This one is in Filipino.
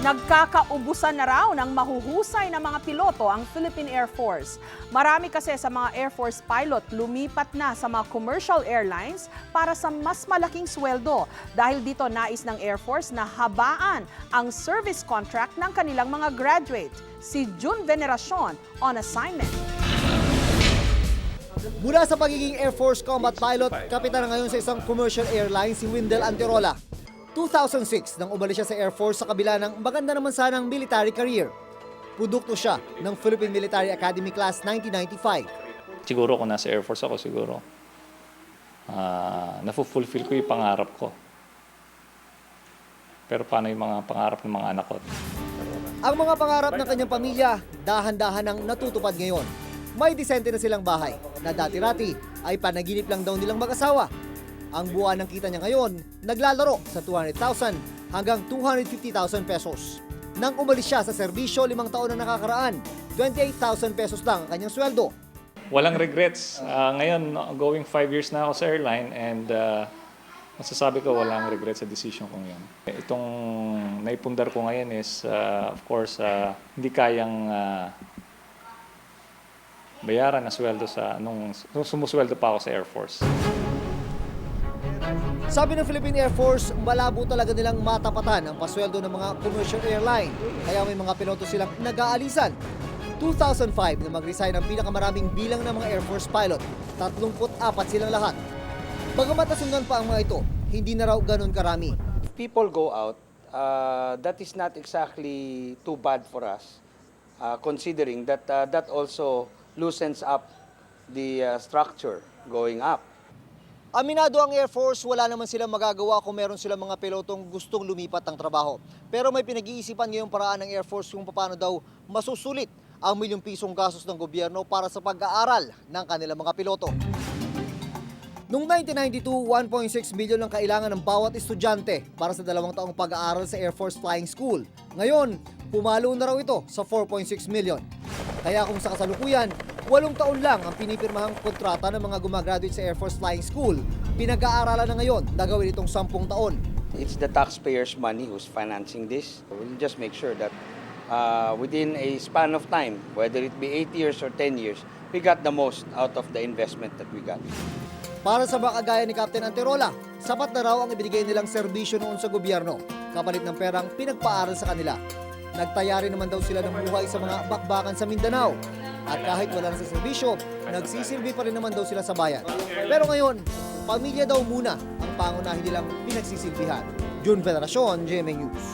Nagkakaubusan na raw ng mahuhusay na mga piloto ang Philippine Air Force. Marami kasi sa mga Air Force pilot lumipat na sa mga commercial airlines para sa mas malaking sweldo. Dahil dito nais ng Air Force na habaan ang service contract ng kanilang mga graduate. Si June Veneracion on assignment. Mula sa pagiging Air Force combat pilot, kapitan ngayon sa isang commercial airline si Windel Anterola. 2006 nang umalis siya sa Air Force sa kabila ng maganda naman sanang military career. Produkto siya ng Philippine Military Academy Class 1995. Siguro kung nasa Air Force ako, siguro, ah nafu-fulfill ko yung pangarap ko. Pero paano yung mga pangarap ng mga anak ko? Ang mga pangarap ng kanyang pamilya, dahan-dahan ang natutupad ngayon. May disente na silang bahay na dati-rati ay panaginip lang daw nilang mag-asawa. Ang buwan ng kita niya ngayon, naglalaro sa 200,000 hanggang 250,000 pesos. Nang umalis siya sa serbisyo limang taon na nakakaraan, 28,000 pesos lang ang kanyang sweldo. Walang regrets. Ah, ngayon, going five years na ako sa airline and ah, masasabi ko walang regrets sa decision kong yun. Itong naipundar ko ngayon is, ah, of course, ah, hindi kayang ah, bayaran na sweldo sa nung, nung sumusweldo pa ako sa Air Force. Sabi ng Philippine Air Force, malabo talaga nilang matapatan ang pasweldo ng mga commercial airline. Kaya may mga piloto silang nag-aalisan. 2005 na mag-resign ang pinakamaraming bilang ng mga Air Force pilot. 34 silang lahat. Bagamat nasundan pa ang mga ito, hindi na raw ganun karami. people go out, uh, that is not exactly too bad for us, uh, considering that uh, that also loosens up the uh, structure going up. Aminado ang Air Force, wala naman silang magagawa kung meron silang mga pilotong gustong lumipat ng trabaho. Pero may pinag-iisipan ngayong paraan ng Air Force kung paano daw masusulit ang milyong pisong gastos ng gobyerno para sa pag-aaral ng kanilang mga piloto. Noong 1992, 1.6 milyon ang kailangan ng bawat estudyante para sa dalawang taong pag-aaral sa Air Force Flying School. Ngayon, pumalo na raw ito sa 4.6 milyon. Kaya kung sa kasalukuyan, walong taon lang ang pinipirmahang kontrata ng mga gumagraduate sa Air Force Flying School. Pinag-aaralan na ngayon na gawin itong 10 taon. It's the taxpayers' money who's financing this. We'll just make sure that uh, within a span of time, whether it be 8 years or 10 years, we got the most out of the investment that we got. Para sa mga kagaya ni Captain Anterola, sapat na raw ang ibinigay nilang serbisyo noon sa gobyerno, kapalit ng perang pinagpaaral sa kanila. Nagtaya rin naman daw sila ng buhay sa mga bakbakan sa Mindanao. At kahit wala na serbisyo, nagsisilbi pa rin naman daw sila sa bayan. Pero ngayon, pamilya daw muna ang pangunahin nilang pinagsisilbihan. June Veneracion, GMA News.